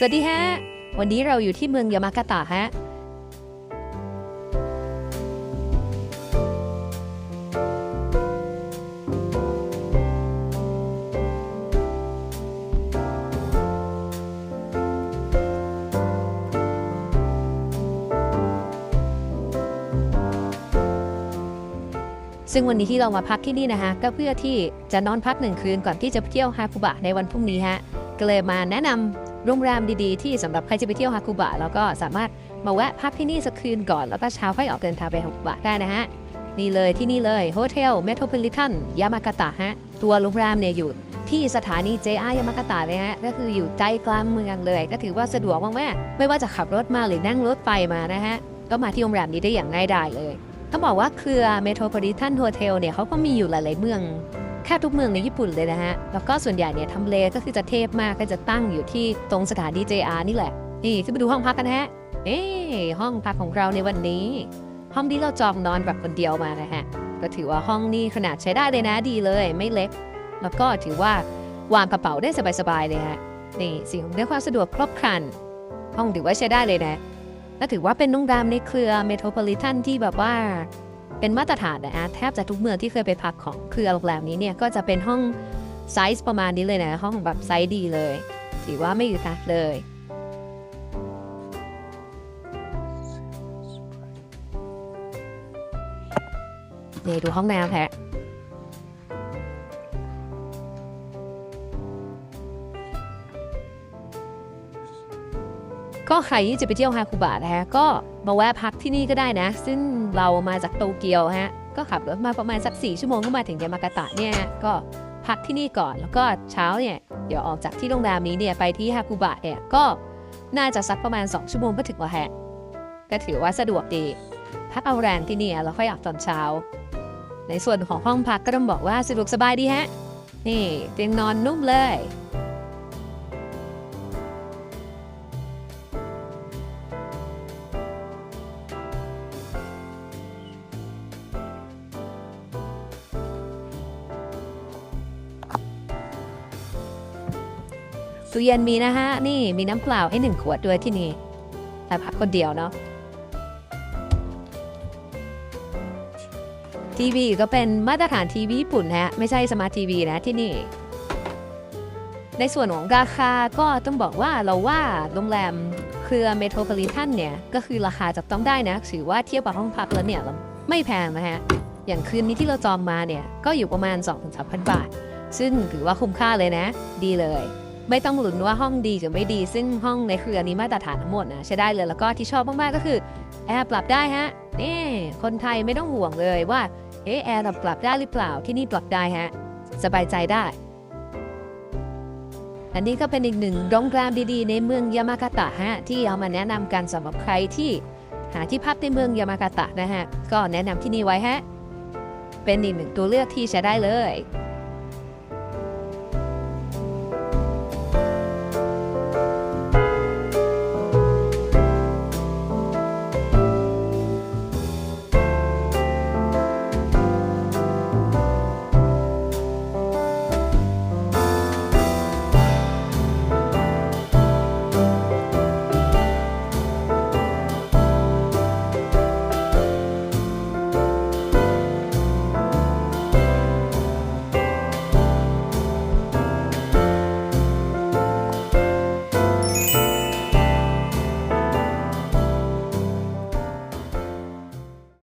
สวัสดีฮะ วันนี้เราอยู่ที่เมืองยามากาตะฮะ ซึ่งวันนี้ที่เรามาพักที่นี่นะฮะ ก็เพื่อที่จะนอนพักหนึ่งคืนก่อนที่จะเที่ยวฮาคุบะในวันพรุ่งนี้ฮะ ก็เลยมาแนะนำ โรงแรมดีๆ ที่สำหรับใครจะไปเที่ยวฮาคุบะแล้วก็สามารถมาแวะพักที่นี่สักคืนก่อน แล้วก็เช้าค่อยออกเดินทางไปฮาคุบะได้นะฮะ นี่เลยที่นี่เลยโฮเทลเมโทร p ลิ t ันยามากาตะฮะ ตัวโรงแรมเนี่ยอยู่ที่สถานี JR ยามากาตะเลยฮะ ก็คืออยู่ใจกลางเมืองเลย ก็ถือว่าสะดวกมากๆไม่ว่าจะขับรถมาหรือนั่งรถไฟมานะฮะ ก็มาที่โรงแรมนี้ได้อย่างง่ายดายเลยต้องบอกว่าเครือเมโทร p ลิ t ันโฮเทลเนี่ยเขาก็มีอยู่หลายๆเมือง แค่ทุกเมืองในญี่ปุ่นเลยนะฮะ แล้วก็ส่วนใหญ่เนี่ยทำเลก็คือจะเทพมากก็จะตั้งอยู่ที่ตรงสถานี JR นี่แหละ นี่ขึ้นไปดูห้องพักกันฮะ เอ้ห้องพักของเราในวันนี้ ห้องที่เราจองนอนแบบคนเดียวมานะฮะ ก็ถือว่าห้องนี้ขนาดใช้ได้เลยนะดีเลย ไม่เล็ก แล้วก็ถือว่าวางกระเป๋าได้สบายๆเลยฮะ นี่สิ่งของเรื่องความสะดวกครบครัน ห้องถือว่าใช้ได้เลยนะและถือว่าเป็นโรงแรมในเครือเมโทร p ลิ t ันที่แบบว่า เป็นมาตรฐานนะฮะแทบจะทุกเมืองที่เคยไปพักของคือโรงแรมนี้เนี่ยก็จะเป็นห้องไซส์ประมาณนี้เลยนะ ห้องแบบไซส์ดีเลย ถือว่าไม่อึดอัดเลยนี่ดูห้องน้ำแพะ ก็ใครที่จะไปเที่ยวฮาคุบะนะฮะก็มาแวะพักที่นี่ก็ได้นะ ซึ่งเรามาจากโตเกียวฮะก็ขับรถมาประมาณสัก 4 ชั่วโมงก็มาถึงยามากาตะเนี่ยก็พักที่นี่ก่อนแล้วก็เช้าเนี่ยเดี๋ยวออกจากที่โรงแรมนี้เนี่ยไปที่ฮาคุบะเนี่ยก็น่าจะสักประมาณ 2 ชั่วโมงก็ถึงแล้วฮะก็ถือว่าสะดวกดี พักเอาแรงที่นี่แล้วค่อยออกตอนเช้า ในส่วนของห้องพักก็ต้องบอกว่าสะดวกสบายดีฮะนี่เตียงนอนนุ่มเลย ตู้เย็นมีนะฮะ นี่มีน้ำเปล่าให้หนึ่งขวดด้วยที่นี่แต่พักคนเดียวเนาะทีวีก็เป็นมาตรฐานทีวีญี่ปุ่นฮะ ไม่ใช่สมาร์ททีวีนะที่นี่ ในส่วนของราคาก็ต้องบอกว่าเราว่าโรงแรมเครือเมโทร p ลิ t ันเนี่ย ก็คือราคาจับต้องได้นะ ถือว่าเทียบกับห้องพักแล้วเนี่ยไม่แพงนะฮะ อย่างคืนนี้ที่เราจองมาเนี่ย ก็อยู่ประมาณ 2-3,000 บาท ซึ่งถือว่าคุ้มค่าเลยนะ ดีเลย ไม่ต้องลุ้นว่าห้องดีหรือไม่ดี ซึ่งห้องในเครือนี้มาตรฐานทั้งหมดนะใช้ได้เลยแล้วก็ที่ชอบมากๆก็คือแอร์ปรับได้ฮะนี่คนไทยไม่ต้องห่วงเลยว่าเอ๊แอร์เราปรับได้หรือเปล่าที่นี่ปรับได้ฮะสบายใจได้ อันนี้ก็เป็นอีกหนึ่งโรงแรมดีๆ ในเมืองยามากาตะฮะที่เอามาแนะนำกันสำหรับใครที่หาที่พักในเมืองยามากาตะนะฮะก็แนะนำที่นี่ไว้ฮะเป็นอีกหนึ่งตัวเลือกที่ใช้ได้เลย